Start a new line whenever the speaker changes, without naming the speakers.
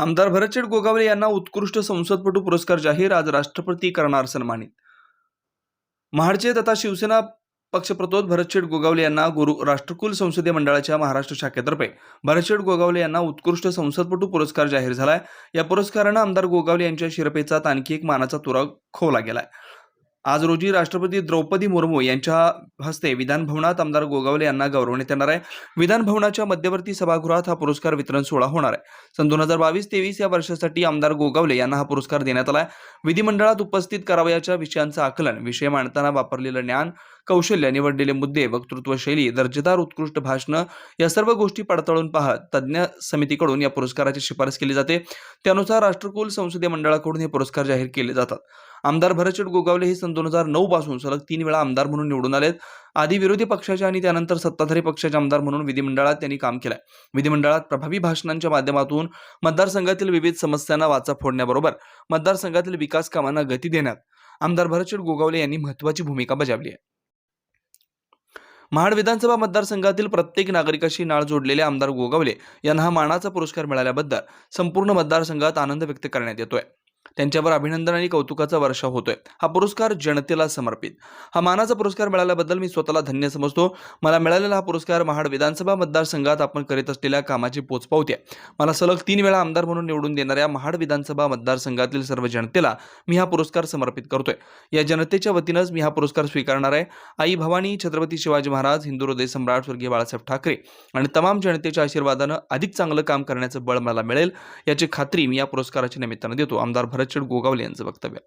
आमदार भरतशेठ गोगावले यांना उत्कृष्ट संसदपटू पुरस्कार जाहीर आज राष्ट्रपती करणार सन्मानित. महाडचे तथा शिवसेना पक्षप्रतोद भरतशेठ गोगावले यांना गुरु राष्ट्रकुल संसदीय मंडळाच्या महाराष्ट्र शाखेतर्फे भरतशेठ गोगावले यांना उत्कृष्ट संसदपटू पुरस्कार जाहीर झालाय. या पुरस्कारानं आमदार गोगावले यांच्या शिरपेचात आणखी एक मानाचा तुरा खोवला गेलाय. आज रोजी राष्ट्रपती द्रौपदी मुर्मू यांच्या हस्ते विधानभवनात आमदार गोगावले यांना गौरवण्यात येणार आहे. विधानभवनाच्या मध्यवर्ती सभागृहात हा पुरस्कार वितरण सोहळा होणार आहे. सन दोन हजार बावीस तेवीस या वर्षासाठी आमदार गोगावले यांना हा पुरस्कार देण्यात आला आहे. विधिमंडळात उपस्थित करावयाच्या विषयांचं आकलन विषय मांडताना वापरलेलं ज्ञान कौशल्य निवडलेले मुद्दे वक्तृत्व शैली दर्जेदार उत्कृष्ट भाषणं या सर्व गोष्टी पडताळून पाहत तज्ज्ञ समितीकडून या पुरस्काराची शिफारस केली जाते. त्यानुसार राष्ट्रकुल संसदीय मंडळाकडून हे पुरस्कार जाहीर केले जातात. आमदार भरचट गोगावले हे सन दोन हजार नऊ पासून सलग तीन वेळा आमदार म्हणून निवडून आलेत. आधी विरोधी पक्षाचे आणि त्यानंतर सत्ताधारी पक्षाचे आमदार म्हणून विधिमंडळात त्यांनी काम केलंय. विधिमंडळात प्रभावी भाषणांच्या माध्यमातून मतदारसंघातील विविध समस्यांना वाचा फोडण्याबरोबर मतदारसंघातील विकास कामांना गती देण्यात आमदार भरतशेठ गोगावले यांनी महत्वाची भूमिका बजावली आहे. महाड विधानसभा मतदारसंघातील प्रत्येक नागरिकाशी नाळ जोडलेले आमदार गोगावले यांना हा मानाचा पुरस्कार मिळाल्याबद्दल संपूर्ण मतदारसंघात आनंद व्यक्त करण्यात येतोय. त्यांच्यावर अभिनंदन आणि कौतुकाचा वर्षा होतोय. हा पुरस्कार जनतेला समर्पित. हा मानाचा पुरस्कार मिळाल्याबद्दल मी स्वतःला धन्य समजतो. मला मिळालेला हा पुरस्कार महाड विधानसभा मतदारसंघात आपण करीत असलेल्या कामाची पोचपावती आहे मला सलग तीन वेळा आमदार म्हणून निवडून देणाऱ्या महाड विधानसभा मतदारसंघातील सर्व जनतेला मी हा पुरस्कार समर्पित करतोय. या जनतेच्या वतीनंच मी हा पुरस्कार स्वीकारणार आहे. आई भवानी छत्रपती शिवाजी महाराज हिंदू हृदय सम्राट स्वर्गीय बाळासाहेब ठाकरे आणि तमाम जनतेच्या आशीर्वादानं अधिक चांगलं काम करण्याचं बळ मला मिळेल. याची खात्री मी या पुरस्काराच्या निमित्तानं देतो. आमदार भरतशेठ गोगावले यांचं वक्तव्य.